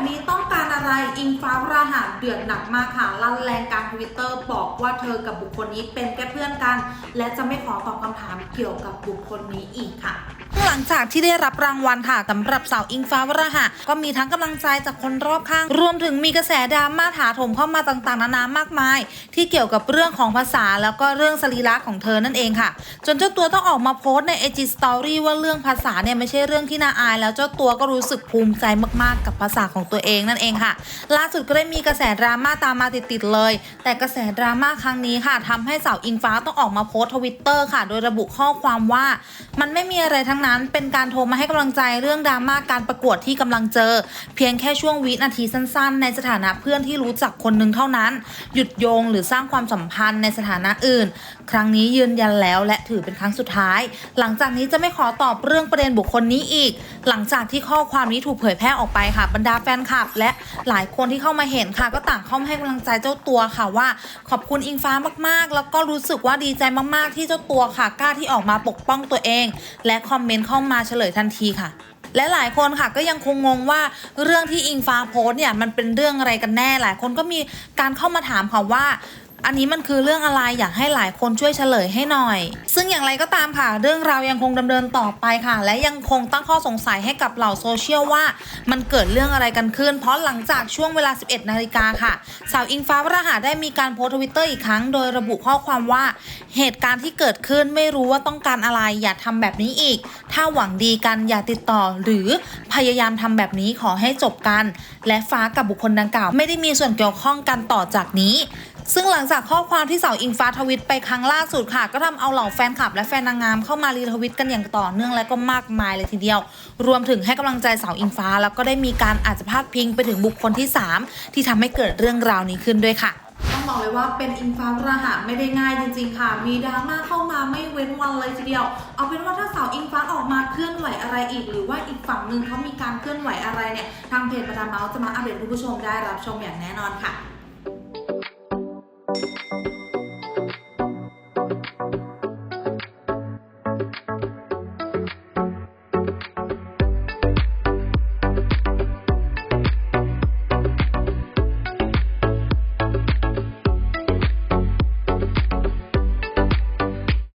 แบบนี้ต้องการอะไรอิงฟ้าราหารเดือดหนักมากค่ะลั่นแรงการทวิตเตอร์บอกว่าเธอกับบุคคลนี้เป็นแค่เพื่อนกัน และจะไม่ขอตอบคำถามเกี่ยวกับบุคคลนี้อีกค่ะ ลังจากที่ได้รับรางวัลค่ะสำหรับสาวอิงฟ้าวราหะ ก็มีทั้งกำลังใจจากคนรอบข้าง รวมถึงมีกระแสดราม่าถาโถมเข้ามาต่างๆนานามากมาย ที่เกี่ยวกับเรื่องของภาษาแล้วก็เรื่องสรีระของเธอนั่นเองค่ะ จนเจ้าตัวต้องออกมาโพสต์ใน IG Story ว่าเรื่องภาษาเนี่ยไม่ใช่เรื่องที่น่าอาย แล้วเจ้าตัวก็รู้สึกภูมิใจมากๆ กับภาษาของตัวเองนั่นเองค่ะ ล่าสุดก็ได้มีกระแสดราม่าตามมาติดๆเลย แต่กระแสดราม่าครั้งนี้ค่ะทำให้สาวอิงฟ้าต้องออกมาโพสต์ทวิตเตอร์ค่ะ โดยระบุข้อความว่า มันไม่มีอะไรทั้งนั้นเป็นการโทรมาให้กำลังใจเรื่องดราม่าการประกวดที่กำลังเจอ เพียงแค่ช่วงวินาทีสั้น ๆ ในสถานะเพื่อนที่รู้จักคนหนึ่งเท่านั้น หยุดโยงหรือสร้างความสัมพันธ์ในสถานะอื่น ครั้งนี้ยืนยันแล้วและถือเป็นครั้งสุดท้าย หลังจากนี้จะไม่ขอตอบเรื่องประเด็นบุคคลนี้อีก หลังจากที่ข้อความนี้ถูกเผยแพร่ออกไปค่ะบรรดาแฟนคลับ และหลายคนที่เข้ามาเห็นค่ะ ก็ต่างเข้ามาให้กำลังใจเจ้าตัวค่ะว่า ขอบคุณอิงฟ้ามากๆ แล้วก็รู้สึกว่าดีใจมากๆ ที่เจ้าตัวค่ะกล้าที่ออกมาปกป้องตัวเอง และคอมเมนต์เข้ามาเฉลยทันทีค่ะ และหลายคนค่ะก็ยังคงงงว่าเรื่องที่อิงฟ้าโพสเนี่ยมันเป็นเรื่องอะไรกันแน่หลายคนก็มีการเข้ามาถามค่ะว่า อันนี้มันคือเรื่องอะไรอยากให้หลายคนช่วยเฉลยให้หน่อย ซึ่งอย่างไรก็ตามค่ะ เรื่องราวยังคงดำเนินต่อไปค่ะ และยังคงตั้งข้อสงสัยให้กับเหล่าโซเชียลว่า มันเกิดเรื่องอะไรกันขึ้น เพราะหลังจากช่วงเวลา 11 นาฬิกาค่ะ สาวอิงฟ้าวราหะได้มีการโพสต์ทวิตเตอร์อีกครั้ง โดยระบุข้อความว่า เหตุการณ์ที่เกิดขึ้นไม่รู้ว่าต้องการอะไรอย่าทำแบบนี้อีก ถ้าหวังดีกันอย่าติดต่อ หรือพยายามทำแบบนี้ขอให้จบกัน และฟ้ากับบุคคลดังกล่าว ไม่ได้มีส่วนเกี่ยวข้องกันต่อจากนี้ ซึ่งหลังจากข้อความที่สาวอิงฟ้าทวิตไปครั้งล่าสุดค่ะ ก็ทำเอาเหล่าแฟนคลับและแฟนนางงามเข้ามารีทวิตกันอย่างต่อเนื่องและก็มากมายเลยทีเดียว รวมถึงให้กำลังใจสาวอิงฟ้า แล้วก็ได้มีการอาจจะพาดพิงไปถึงบุคคลที่ 3 ที่ทำให้เกิดเรื่องราวนี้ขึ้นด้วยค่ะต้องบอกเลยว่าเป็นอิงฟ้าราหะไม่ได้ง่ายจริง ๆ ค่ะ มีดราม่าเข้ามาไม่เว้นวันเลยทีเดียว เอาเป็นว่าถ้าสาวอิงฟ้าออกมาเคลื่อนไหวอะไรอีก หรือว่าอีกฝั่งหนึ่งเขามีการเคลื่อนไหวอะไรเนี่ยทางเพจประดามเมาส์จะมาอัปเดตคุณผู้ชมได้รับชมอย่างแน่นอนค่ะ